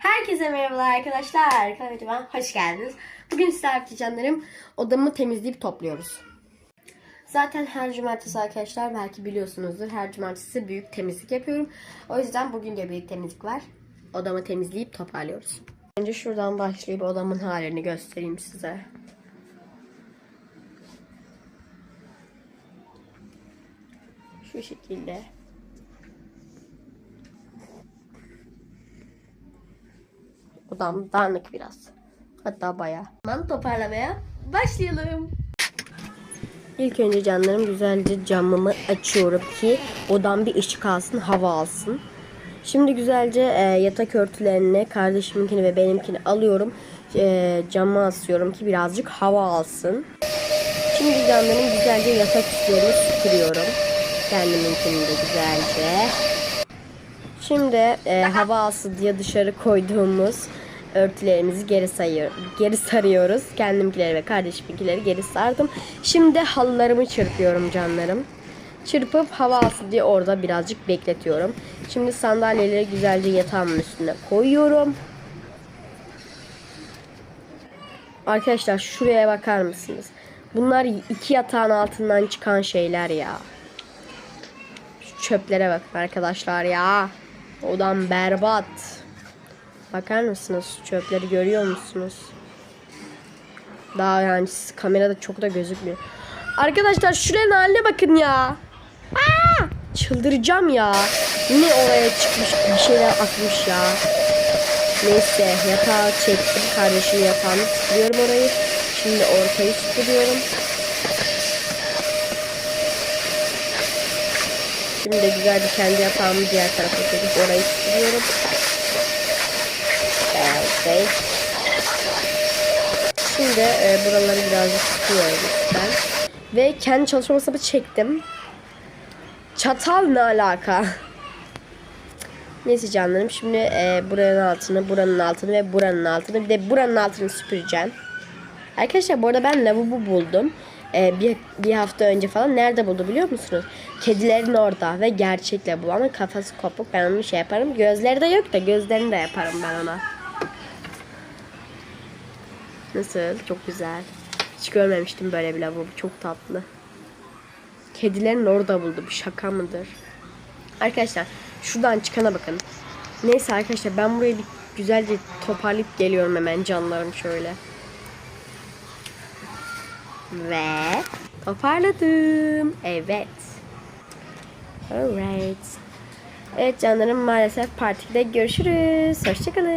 Herkese merhabalar arkadaşlar. Kanalıma hoş geldiniz. Bugün sizlerle canlarım odamı temizleyip topluyoruz. Zaten her cumartesi arkadaşlar belki biliyorsunuzdur. Her cumartesi büyük temizlik yapıyorum. O yüzden bugün de büyük temizlik var. Odamı temizleyip toparlıyoruz. Önce şuradan başlayıp odamın halini göstereyim size. Şu şekilde. Odam dağınık biraz. Hatta bayağı. Hemen toparlamaya başlayalım. İlk önce canlarım güzelce camımı açıyorum ki odam bir ışık alsın, hava alsın. Şimdi güzelce e, yatak örtülerini, kardeşiminkini ve benimkini alıyorum. E, cama asıyorum ki birazcık hava alsın. Şimdi canlarım güzelce yatak üstlerini süpürüyorum. Kendiminkini de güzelce. Şimdi e, hava alsın diye dışarı koyduğumuz örtülerimizi geri sayıyor, geri sarıyoruz. Kendimkileri ve kardeşimkileri geri sardım. Şimdi halılarımı çırpıyorum canlarım. Çırpıp hava alsın diye orada birazcık bekletiyorum. Şimdi sandalyeleri güzelce yatağımın üstüne koyuyorum. Arkadaşlar şuraya bakar mısınız? Bunlar iki yatağın altından çıkan şeyler ya. Şu çöplere bakın arkadaşlar ya. Odam berbat. Bakar mısınız? Çöpleri görüyor musunuz? Daha yani kamerada çok da gözükmüyor. Arkadaşlar şuranın haline bakın ya. Aa! Çıldıracağım ya. Yine oraya çıkmış bir şeyler akmış ya. Neyse yatağı çektim. Kardeşimin yatağını süpürüyorum orayı. Şimdi ortayı süpürüyorum. Şimdi de güzelce kendi yatağımı diğer tarafa çekip orayı süpürüyorum. Evet. Şimdi e, buraları birazcık sıkıyorum ben. Ve kendi çalışma masamı çektim. Çatal ne alaka? Neyse canlarım şimdi e, buranın altını, buranın altını ve buranın altını bir de buranın altını süpüreceğim. Arkadaşlar bu arada ben lavabo buldum. E, bir, bir hafta önce falan nerede buldu biliyor musunuz? Kedilerin orada ve gerçek lavabo ama kafası kopuk ben onu şey yaparım. Gözleri de yok da gözlerini de yaparım ben ona. Nasıl? Çok güzel. Hiç görmemiştim böyle bir lavabo. Çok tatlı. Kedilerin orada buldu. Bu şaka mıdır? Arkadaşlar şuradan çıkana bakın. Neyse arkadaşlar ben burayı bir güzelce toparlayıp geliyorum hemen canlarım şöyle. Ve toparladım. Evet. Alright. Evet canlarım maalesef partide görüşürüz. Hoşçakalın.